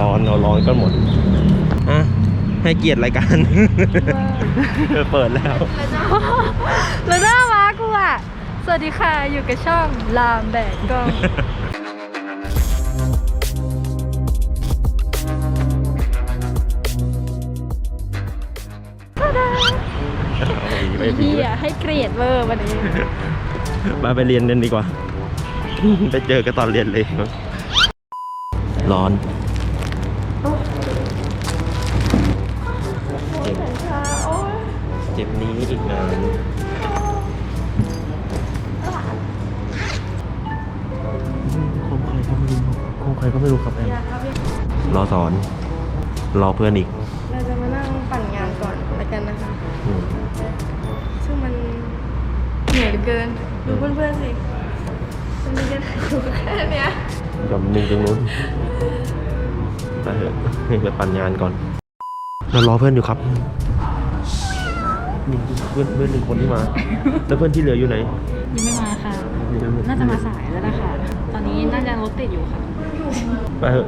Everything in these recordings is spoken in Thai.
ร้อนเราร้อนกันหมดอะให้เกียรติรายการเออเปิดแล้วแล้วน่ารักกูอะ สวัสดีค่ะ อยู่กับช่องลามแบกกล้องไปเฮียให้เกรดเวอร์วันนี้ มาไปเรียนกันดีกว่า ไปเจอกันตอนเรียนเลย ร้อน เจ็บนี้อีกนานคงใครก็ไม่รู้คงใครก็ไม่รู้ครับแอมรอสอน รอเพื่อนอีก เราจะมานั่งปั่นงานก่อนแล้วกันนะคะ อืมซึ่งมันเหนื่อยเหลือเกิน ดูเพื่อนๆสิมันมีกันอยู่แค่เนี้ยจำหนึ่งตรงนู้นไปเถอะไปปั่นงานก่อนเรารอเพื่อนอยู่ครับ นี่เพื่อนเพื่อนหนึ่งคนที่มา แล้วเพื่อนที่เหลืออยู่ไหน ยังไม่มาค่ะ น่าจะมาสายแล้วนะคะ ตอนนี้น่าจะรถติดอยู่ค่ะ ไปเถอะ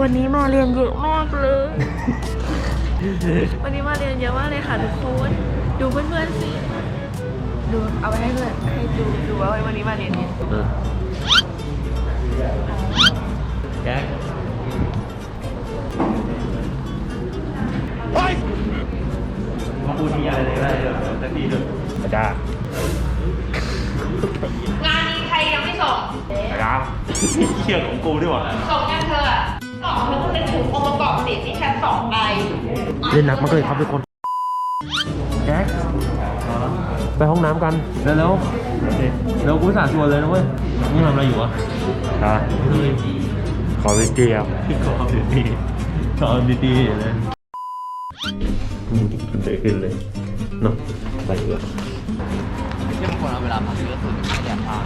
วันนี้มาเรียนเยอะมากเลย วันนี้มาเรียนเยอะมากเลยค่ะทุกคน ดูเพื่อนๆสิ ดูเอาไปให้เพื่อนให้ดูดูว่าวันนี้มาเรียนเนี่ยเออแก๊กมา พูดที่อะไรได้เลยสักทีเถอะอาจารย์งานนี้ใครยังไม่ส่งอาจารย์เชี่ยของกูด้วยวะส่งยังเธออะสองเธอต้องเป็นถูกองค์ประกอบสิที่ฉันส่งไปเล่นหนักมากเลยครับทุกคนแก๊กไปห้องน้ำกันเร็วเร็วเร็วกูสาชวนเลยนะเว้ยนี่ทำอะไรอยู่วะฮะขอวิเดียวขอดีๆขอดีๆเลย เดขึ้นเลยเนาะไปเถอะยังควรเอาเวลาพักเยอะสุดไม่แดดพา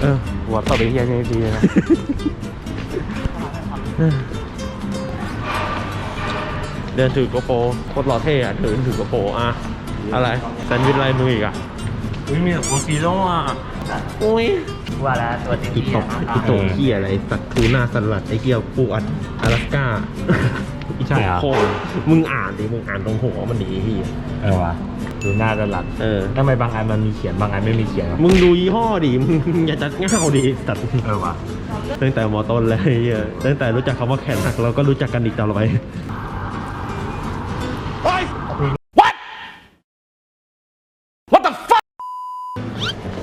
เออหัวต่อไปเฮียนี่ดีเลยนะเดินถือโกโปรโคตรหล่อเท่อะถือถือโกโปรอะอะไรแซนด์วิชลายมืออีกอะอุ้ยมีแต่โคซีโร่อะอุ้ยว่าแล้วตัวจริงอีตบอีตบเฮียอะไรสัตว์ทูน่าสลัดไอเกียวปูอัดอลาสก้า ใช่เหรอ โคตรมึงอ่านดิ มึงอ่านตรงหัวมันดีเฮียเออวะดูหน้าจะหลัดเออ ทำไมบางอันมันมีเขียนบางอันไม่มีเขียนวะมึงดูยี่ห้อดิ มึงอย่าจัดเง่าดิสัตว์เออวะตั้งแต่มอต้นเลยเหี้ยตั้งแต่รู้จักคำว่าแขนหักเราก็รู้จักกันอีกตลอดไป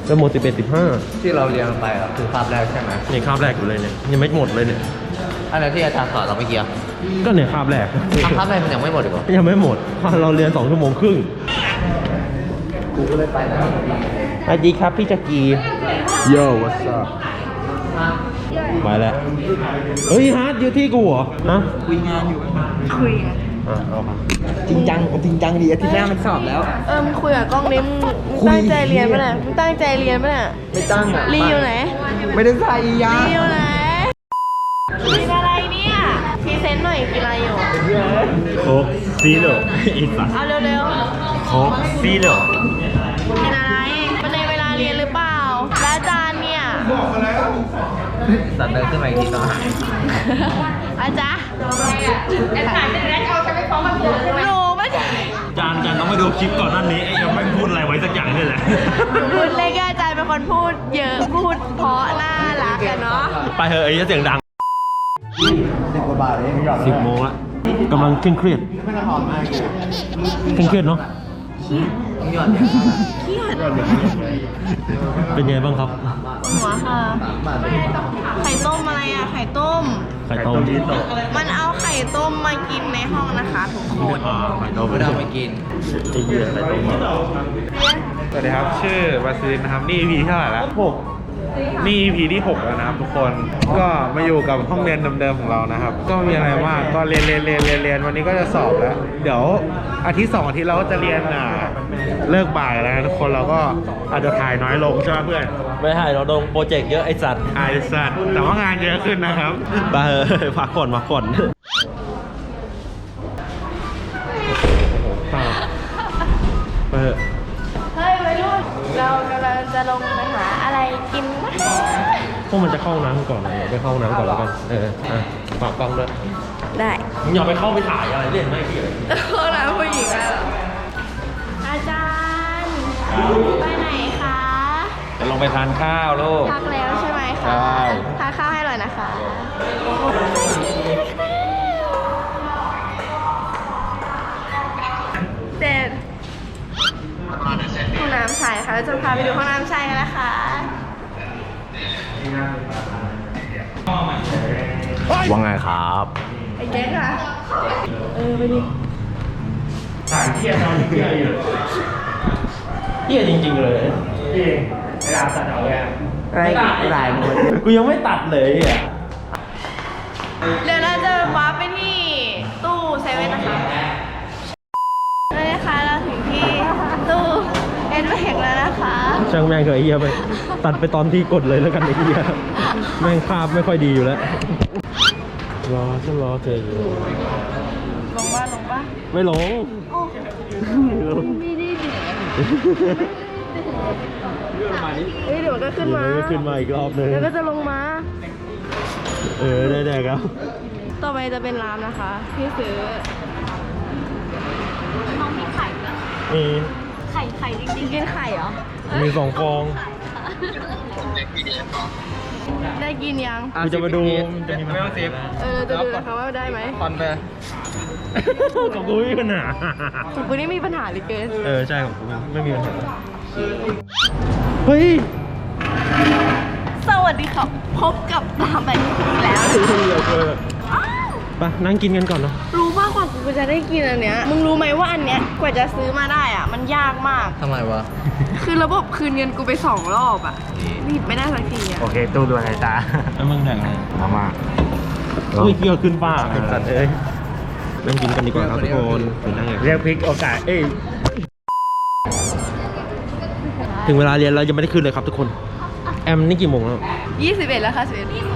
ก็โมสิบเอ็ดสิบห้าที่เราเรียนไปอะคือภาพแรกใช่ไหมเนี่ยคาบแรกอยู่เลยเนี่ยยังไม่หมดเลยเนี่ยอันนั้นที่อาจารย์สอนเราเมื่อกี้อะ ก็เนี่ยคาบแรกอะภาพแรกมันยังไม่หมดอีกเหรอยังไม่หมด เราเรียนสองชั่วโมงครึ่งกูก็เลยไปนะสวัสดีครับพี่จักรี Yo what's up มาแล้วเฮ้ยฮาร์ดอยู่ที่กูเหรอนะคุยไงอะเอาครับจริงจังจริงจังดีอาทิตย์หน้ามันสอบแล้ว เออมึงคุยกับกล้องนี้มึงมึงตั้งใจเรียนปะเนี่ยมึงตั้งใจเรียนปะเนี่ยไม่ตั้งอะรีอยู่ไหนไม่ได้ใส่ยารีอยู่ไหน โค้กซีโร่อีสัสเอาเร็วโค้กซีโร่ๆกินอะไรมันในเวลาเรียนหรือเปล่า และอาจารย์เนี่ย สัตว์เดินขึ้นมาอีกทีตอนอาจารย์อาจารย์จะได้เอาฉันไปฟ้องมันถูกหนูไม่ใช่จานจานต้องไปดูคลิปก่อนหน้านี้ไอ้ยังไม่พูดอะไรไว้สักอย่างนี่แหละ พูดเลยก็อาจารย์เป็นคนพูดเยอะ พูดเพราะน่ารักกันเนาะ ไปเถอะไอ้เสียงดังสิบกว่าบาทเองหยอดสิบโมงละ กำลังเคร่งเครียดไม่ต้องหอมมากเคร่งเครียดเนาะหยอดเนี่ยเป็นไงบ้างครับ หัวค่ะไข่ต้มอะไรอะไข่ต้ม ไข่ต้มมันเอาไข่ต้มมากินในห้องนะคะทุกคนไข่ต้มไม่ได้เอาไปกินไอ้เหี้ยไข่ต้มสวัสดีครับ ชื่อวาซิลินนะครับ นี่ EP ที่เท่าไหร่แล้วหก นี่ EP ที่หกแล้วนะครับทุกคน ก็มาอยู่กับห้องเรียนเดิมๆของเรานะครับ ก็มีอะไรมากก็เรียนเรียนเรียนเรียนเรียนวันนี้ก็จะสอบแล้ว เดี๋ยวอาทิตย์สองอาทิตย์เราก็จะเรียนอ่าเลิกบ่ายแล้วนะทุกคนเราก็อาจจะถ่ายน้อยลงใช่ไหมเพื่อนไม่ให้เราโดนโปรเจกต์เยอะไอ้สัตว์ไอสัตว์แต่ว่างานเยอะขึ้นนะครับไปเถอะพักผ่อนพักผ่อนไปเถอะเฮ้ยวัยรุ่นเรากำลังจะลงไปหา อะไรกินนะพวกมันจะเข้าห้องน้ำก่อนเลยไปเข้าห้องน้ำก่อนแล้วกัน เอออะฝากกล้องด้วยได้มึงอย่าไปเข้าไปถ่ายอะไรเล่นไม่พี่เลยห้องน้ำผู้หญิงอะเหรออาจารย์ไปไหนคะจะลงไปทานข้าวลูกพักแล้วใช่ไหมคะใช่ ทานข้าวให้หน่อยนะคะ ห้องน้ำชายค่ะเราจะพาไปดูห้องน้ำชายกันนะคะว่าไงครับไอ้เจ๊ค่ะเออไปดิถ่ายเที่ยนอนเที่ยอยู่เที่ยจริงๆเลยจริงเวลาตัดเอาแกอะไรหลายหมดกูยังไม่ตัดเลยอะเดี๋ยวเราจะวาร์ปไปที่ตู้เซเว่นนะคะ ช่างแม่งเถอะไอ้เหี้ยไปตัดไปตอนที่กดเลยแล้วกันไอ้เหี้ยแม่งภาพไม่ค่อยดีอยู่แล้วรอจะรอเธออยู่ลงบ้านลงบ้านไม่หลงไม่หลงเฮ้ยเดี๋ยวมันก็ขึ้นมาเดี๋ยวมันก็ขึ้นมาอีกรอบนึงแล้วก็จะลงมา เออได้ได้ครับ ต่อไปจะเป็นร้านนะคะที่ซื้อน้องมีไข่นะมีไข่ไข่จริงกินไข่เหรอ มีสองฟองได้กินยัง กูจะมาดูมันจะมีปัญหาเออจะดูนะคะว่าได้ไหมคอนไปของกูไม่มีปัญหาของกูนี่มีปัญหาเหรือเกินเออใช่ของกูไม่มีปัญหาเฮ้ยสวัสดีครับพบกับตามแบบนี้แล้วไปนั่งกินกันก่อนเนอะรู้มากกว่ากูจะได้กินอันเนี้ย มึงรู้ไหมว่าอันเนี้ยกว่าจะซื้อมาได้อะ มันยากมาก ทำไมวะ คือระบบคืนเงินกูไปสองรอบอะรีบไม่ได้สักทีอะ โอเค ตู้ดูอะไรจ้าแล้วมึงแดกอะไรมาม่าอุ้ยเกี่ยวขึ้นฟ้าไอ้สัตว์เอ้ยนั่งกินกันดีกว่าครับทุกคนเป็นนั่งไงเรียกพริกโอกาส เอ้ย ถึงเวลาเรียนเรายังไม่ได้ขึ้นเลยครับทุกคน แอมนี่กี่โมงแล้ว21แล้วค่ะ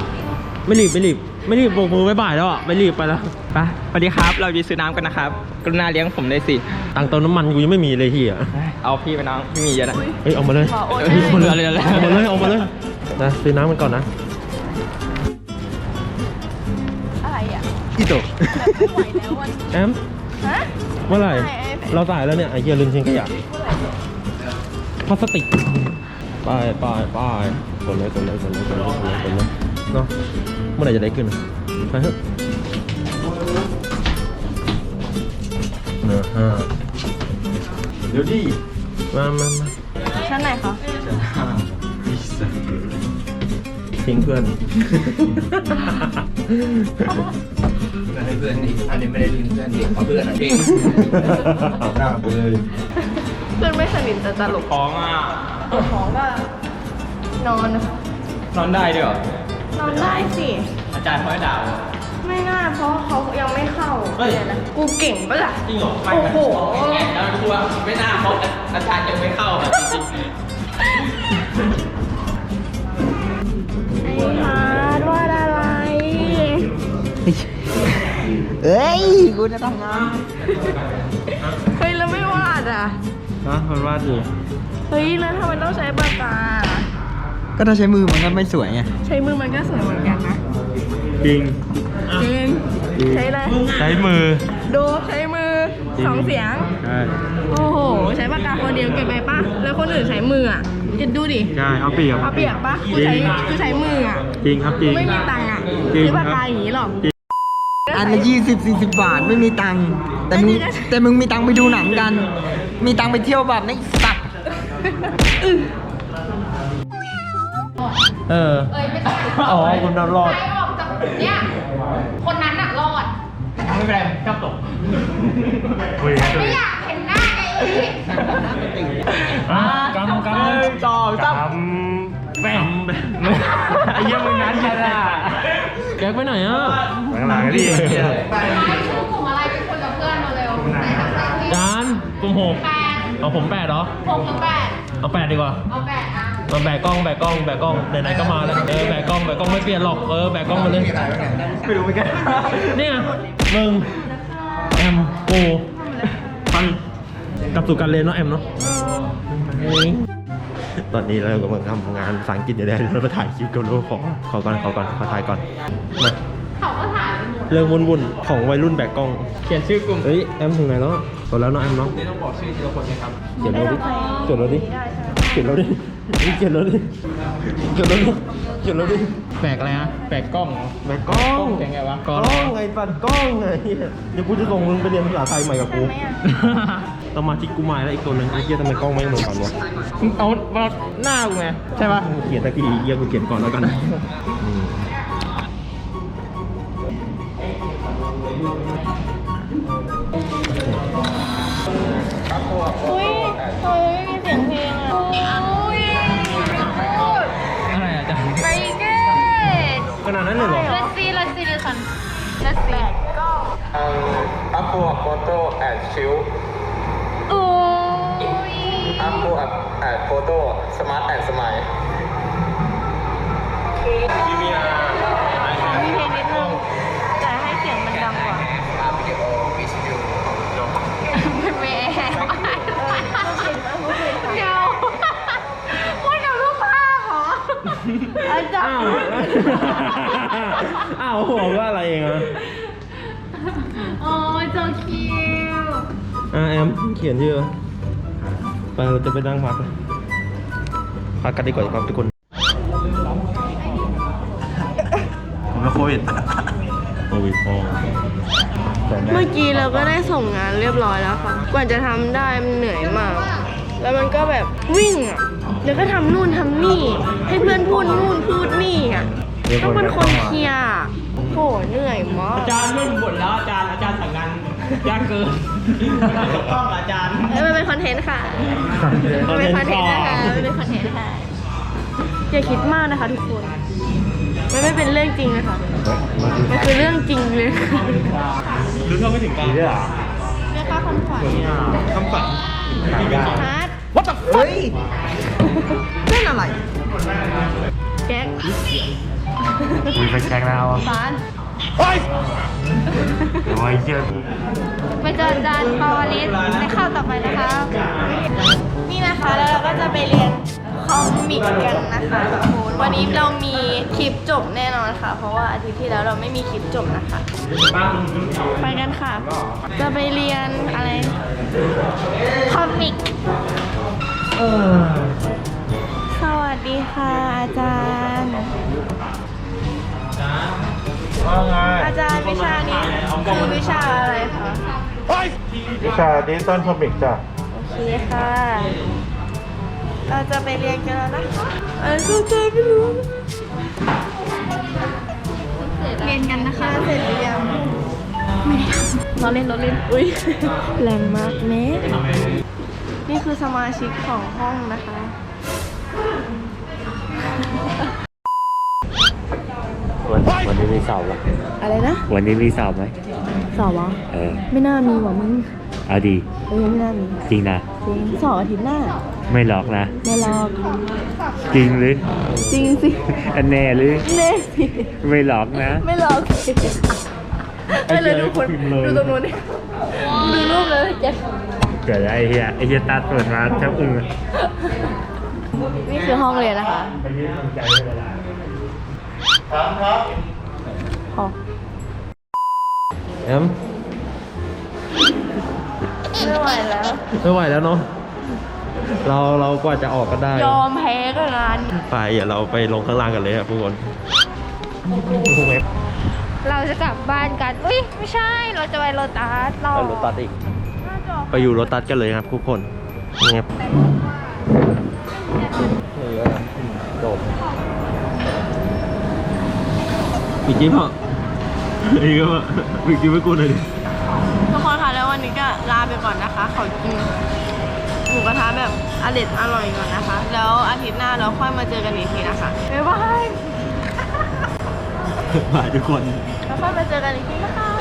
11ไม่รีบไม่รีบ ไม่รีบโบกมือบ๊ายบายแล้วอะไม่รีบไปแล้วไปสวัสดีครับ เราจะซื้อน้ำกันนะครับ กรุณาเลี้ยงผมเลยสิตังค์เติมน้ำมันกูยังไม่มีเลยเฮียเอาพี่ไปน้องพี่มีเยอะนะเฮ้ยเอามาเลยขอโอนเฮ้ยเอามาให้เลยเลยเอามาเลยเอามาเลยนะซื้อน้ำมันก่อนนะอะไรอะอีโตแบบไม่ไหวแล้ววันแอมฮะ เมื่อไหร่ไม่ เราจ่ายแล้วเนี่ยไอ้เหี้ยลืมทิ้งขยะพลาสติกไปไปไปกดเลยกดเลยกดเลยกดเลยกดเลยกดเลย เนาะเมื่อไหร่จะได้ขึ้นไปเถอะเนอะฮะเดี๋ยวดิมามามาชั้นไหนคะทิ้งเพื่อนให้เพื่อนดิอันนี้ไม่ได้ทิ้งเพื่อนดิเพราะเพื่อนอะเองหน้าไปเลยเพื่อนไม่สนิทแต่ตลกท้องอะปวดท้องก็นอนนอนได้ด้วยเหรอ นอนได้สิ อาจารย์เขาให้ด่าไม่น่าเพราะเขายังไม่เข้าเรียนนะกูเก่งปะล่ะ จริงเหรอโอ้โห แล้วดูว่าไม่น่าเพราะอาจารย์ยังไม่เข้าอะจริงไอ้ฮาร์ดวาดอะไร เอ้ย กูจะทำงานเฮ้ย แล้วไม่วาดอะฮะมันวาดอยู่เฮ้ย แล้วทำไมต้องใช้ปากกา ก็ถ้าใช้มือมันก็ไม่สวยไงใช้มือมันก็สวยเหมือนกันนะจริงจริงใช้อะไรใช้มือ ดูใช้มือสองเสียง ใช่โอ้โห ใช้ปากกาคนเดียวเกินไปปะแล้วคนอื่นใช้มืออะจะดูดิใช่เอาเปรียบเอาเปรียบปะกูใช้กูใช้มืออะจริงครับจริกูงไม่มีตังค์อะจริงซื้อปากครักาบอย่างนี้หรอกอันละยี่สิบสี่สิบบาทไม่มีตังค์แต่มึงแล้วนี่ก็แต่มึงมีตังค์ไปดูหนังกัน มีตังค์ไปเที่ยวแบบนี้สัตว์ เอออ๋อคุณรอด ใครออกจากเนี่ยคนนั้นน่ะรอด ไม่เป็นไรชอบตกคุยกันไม่อยากเห็นหน้าไอ้อีกกำกำสองสามกำแบมไอ้เยี่ยมึงนั้นยันอะแกไปไหนอะหลังๆดิไม่ชื่อกลุ่มอะไรเป็นคนกับเพื่อนมาเร็วไหนทำหน้าที่จานกลุ่มหกแปดเอาผมแปดเหรอหกหรือแปดเอาแปดดีกว่าเอาแปดอะ มาแบกกล้องแบกกล้องแบกกล้องไหนๆก็มาแล้วเออแบกกล้องแบกกล้องไม่เปลี่ยนหรอกเออแบกกล้องมาเลยไม่รู้เหมือนกันเนี่ยมึงแอมกูปันกลับสู่การเรียนเนาะแอมเนาะเฮ้ยตอนนี้เรากำลังทำงานภาษาอังกฤษอยู่เลยเราไปถ่ายคลิปกับลูกขอขอก่อนขอก่อนขอถ่ายก่อนมาเรื่องวุ่นๆของวัยรุ่นแบกกล้อง เขียนชื่อกลุ่มเฮ้ยแอมถึงไหนแล้วกดแล้วเนาะแอมเนาะนี่ต้องบอกชื่อทีละคนไหมครับเขียนเราดิเขียนเราดิเขียนเราดิ เขียนเราดิเขียนเราดิเขียนเราดิแปลกอะไรฮะแปลกกล้องเหรอแบกกล้องแปลกไงวะกล้องไงปัดกล้องไงเดี๋ยวกูจะส่งมึงไปเรียนภาษาไทยใหม่กับกู สมาชิกกูมาแล้วอีกตัวหนึงไอ้เหี้ยทำไมกล้องไม่เหมือนกันวะเอาเอาหน้ากูไงใช่ปะเขียนตะกี้เหี้ยกูเขียนก่อนแล้วกันอืมอุ้ยเฮ้ยมีเสียงเพลงอะ นาดนั้นเลยเหรอ Let's see Let's see this one Let's see อัพโหลดโฟโต้แอดชิลโอ้ยอัพโหลดแอดโฟโต้สมาร์ทแอนด์ส อาจารอ้าว ย์อ้าวบอกว่าอะไรเองอะโอ้ยโจคิวอะแอมเขียนชื่อไปเราจะไปนั่งพักพักกันดีกว่าครับทุกคน ผมเป็นโควิด โควิดพอเมื่อกี้เราก็ได้ส่งงานเรียบร้อยแล้วค่ะ กว่าจะทำได้มันเหนื่อยมาก แล้วมันก็แบบวิ่งอะ แล้วก็ทำนู่นทำนี่ ให้เพื่อนพูดนู่นพูดนี่อะต้องเป็นคนเคลียร์อะโหเหนื่อยมากอาจารย์ไม่บ่นแล้วอาจารย์อาจารย์สั่งงานยากเกินกล้องอาจารย์เอ้ยมันเป็นคอนเทนต์ค่ะมันเป็นคอนเทนต์นะคะมันเป็นคอนเทนต์ค่ะอย่าคิดมากนะคะทุกคน มันไม่เป็นเรื่องจริงนะคะมันคือเรื่องจริงเลยรู้เท่าไม่ถึงการดีด้วยเหรอเรียกค่าคำขวัญคำฝัน ฮาร์ด What the เฮ้ย เล่นอะไร แก๊กมีไฟแช็กแล้วฟานโอ้ยเชื่อไปเจออาจารย์ปาวลิศในข้าวต่อไปนะคะนี่นะคะแล้วเราก็จะไปเรียนคอมิกกันนะคะทุกคนวันนี้เรามีคลิปจบแน่นอนค่ะ เพราะว่าอาทิตย์ที่แล้วเราไม่มีคลิปจบนะคะ ไปกันค่ะ จะไปเรียนอะไรคอมิกสวัส ดีค่ะอาจารย์ ว่าไงอาจารย์วิชานี้คือวิชาอะไรคะวิชาดิจิตอลคอมิกจ้ะโอเคค่ะ เราจะไปเรียนกันแล้วนะคะเออเข้าใจไม่รู้เรียนกันนะคะเสร็จหรือยังไม่ได้เราเล่นเราเล่นอุ้ยแรงมากแม่นี่คือสมาชิกของห้องนะคะ สอบไหมอะไรนะ วันนี้มีสอบไหมสอบวะเออ ไม่น่ามีว่ะมึงเอาดี เออไม่น่ามีจริงนะจริงสอบอาทิตย์หน้า ไม่หลอกนะ ไม่หรอกจริงหรือ จริงสิ อันแน่หรือเน่สิไม่หลอกนะ ไม่หรอกสิเอ้ยเลยดูคนดูตรงนู้นดิดูรูปเลยแกเกิดไอ้เหี้ยไอ้เหี้ยตาเปิดมาแทบอึ้งเลยนี่คือห้องเรียนนะคะไปยืนสนใจไม่ได้ พอแอมไม่ไหวแล้ว ไม่ไหวแล้วเนาะเราเรากว่าจะออกก็ได้ยอมแพ้ก็งานไปอย่าเราไปลงข้างล่างกันเลยครับทุกคนเราจะกลับบ้านกัน อุ้ยไม่ใช่เราจะไปโรตัสเราไปโรตัสอีก ไปอยู่โรตัสกันเลยครับทุกคนนี่ครับนี่ก็จบอีกจิ๊บเหรอ อีกก็มาอีกจิ๊บให้กูหน่อยดิทุกคนคะแล้ววันนี้ก็ลาไปก่อนนะคะ ขอกินหมูกระทะแบบอร่อยอร่อยก่อนนะคะ แล้วอาทิตย์หน้าเราค่อยมาเจอกันอีกทีนะคะบ๊ายบาย บายทุกคน แล้วค่อยมาเจอกันอีกทีนะคะ